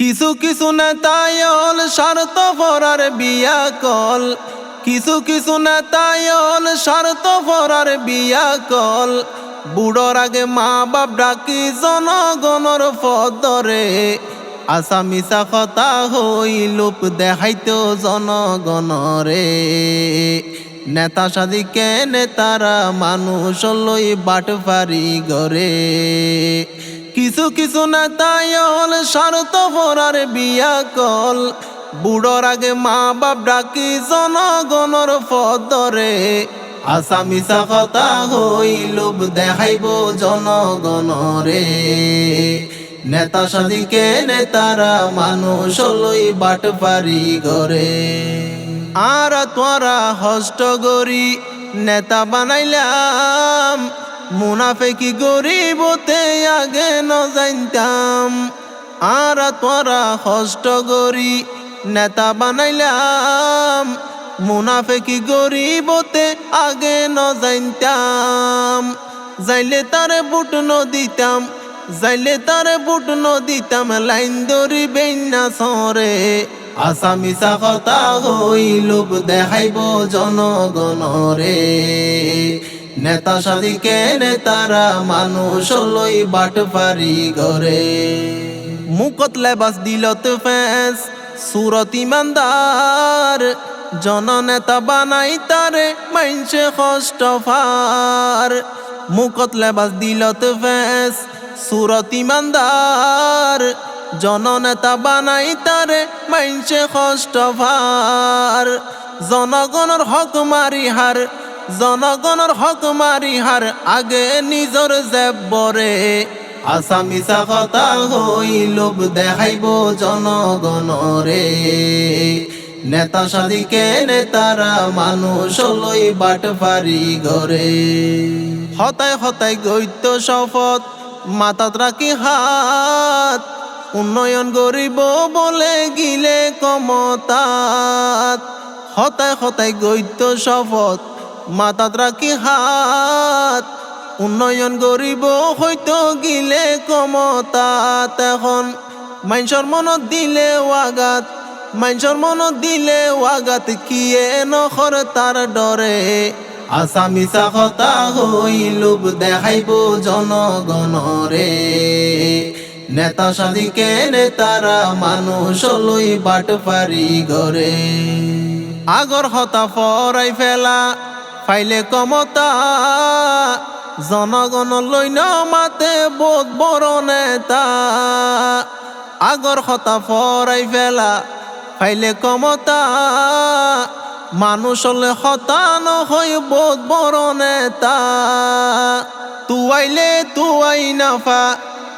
কিছু কিছু নেতায়ল স্বার্থ পরার বিয়া কল কিছু কিছু নেতায়ল স্বার্থ পরার বিয়া কল বুড়োর আগে মা বাপ ডাকি জনগণর পদরে। আশা মিশা কথা হই লোপ দেখাইতো জনগণরে। নেতা সাদিকে নেতারা মানুষ লই বাট পারি গরে। কিছু কিছু নেতায়ল স্বার্থ পরার বিয়া কল। বুড়োর আগে মা বাপ ডাকি জনগণর আশা মিশা কথা হই লোভ দেখাইব জনগণরে। নেতা সাদিকে নেতারা মানুষ লই বাট পারি গরে আর তোরা হষ্ট গরি নেতা বানাইলাম। মুনাফেকি গরিবতে আগে ন জানতাম। আর তোরা হষ্ট গরি নেতা বানাইলাম। মুনাফেকি গরিবতে আগে ন জানতাম। যাইলে তারে বুট ন দিতাম, যাইলে তারে বুট ন দিতাম, লাইন দরি বেন্না সরে। আশা মিশা কথা হই লোভ দেখাইব জনগণরে নেতা সাদিকে নেতারা মানুষ লই বাট পারি গরে মুকত লেবাস দিলত ফেস, সুরত ইমানদার, জননেতা বানাই তারে মাইনসে কষ্ট ফার। মুকত লেবাস দিলত ফেস, সুরত ইমানদার, জননেতা বানাই তারে মাইনসে কষ্ট ফার। জনগণর হক মারি হার জনগণর হক মারি হার আগে নিজর জেবরে আশা মিশা কথা লোভ দেখাইব জনগণরে নেতা সাদিকে নেতারা মানুষ লই বাট পারি গরে হতায় হতায় গৈত্য শপথ মাতাত রাখি হাত, উন্নয়ন গরিব বলে গিলে কমতাত হতায় হতায় গৈত্য শপথ মাতাত রাখি হাত, উন্নয়ন গরিব হয়তো গিলে কমতাত এখন। মাইনসর মনত দিলে ওয়াগাত মাইনসর মনত দিলে ওয়াগাত কিয়ে নখর তার ডরে। মিশা কথা হই লোভ দেখাইব জনগণরে নেতা সাদিকে নেতারা মানুষ লই বাট পারি গরে আগর হতা ফরাই ফেলা ফাইলে কমতা জনগণ লই ন মাতে বোধ বড় নেতা। আগর হতা ফরাই ফেলা, ফাইলে কমতা মানুষ হলে হতা নহই বোধ বড় নেতা। তুয়াইলে তুয়াই নাফা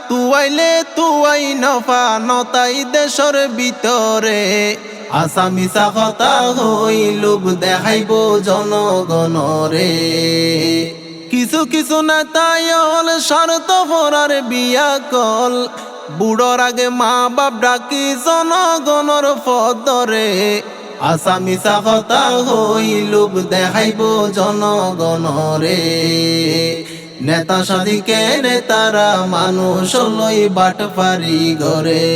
তুয়াইলে তুয়াই নফা, নতাই দেশর ভিতরে আশা মিশা কথা হই লোভ দেখাইব জনগণরে কিছু কিছু নেতায়ল স্বার্থ পরার বিয়া কল। বুড়োর আগে মা বাপ ডাকি জনগণর পদরে। আশা মিশা কথা হই লোভ দেখাইব জনগণরে নেতা সাদিকে নেতারা মানুষ লই বাট পারি গরে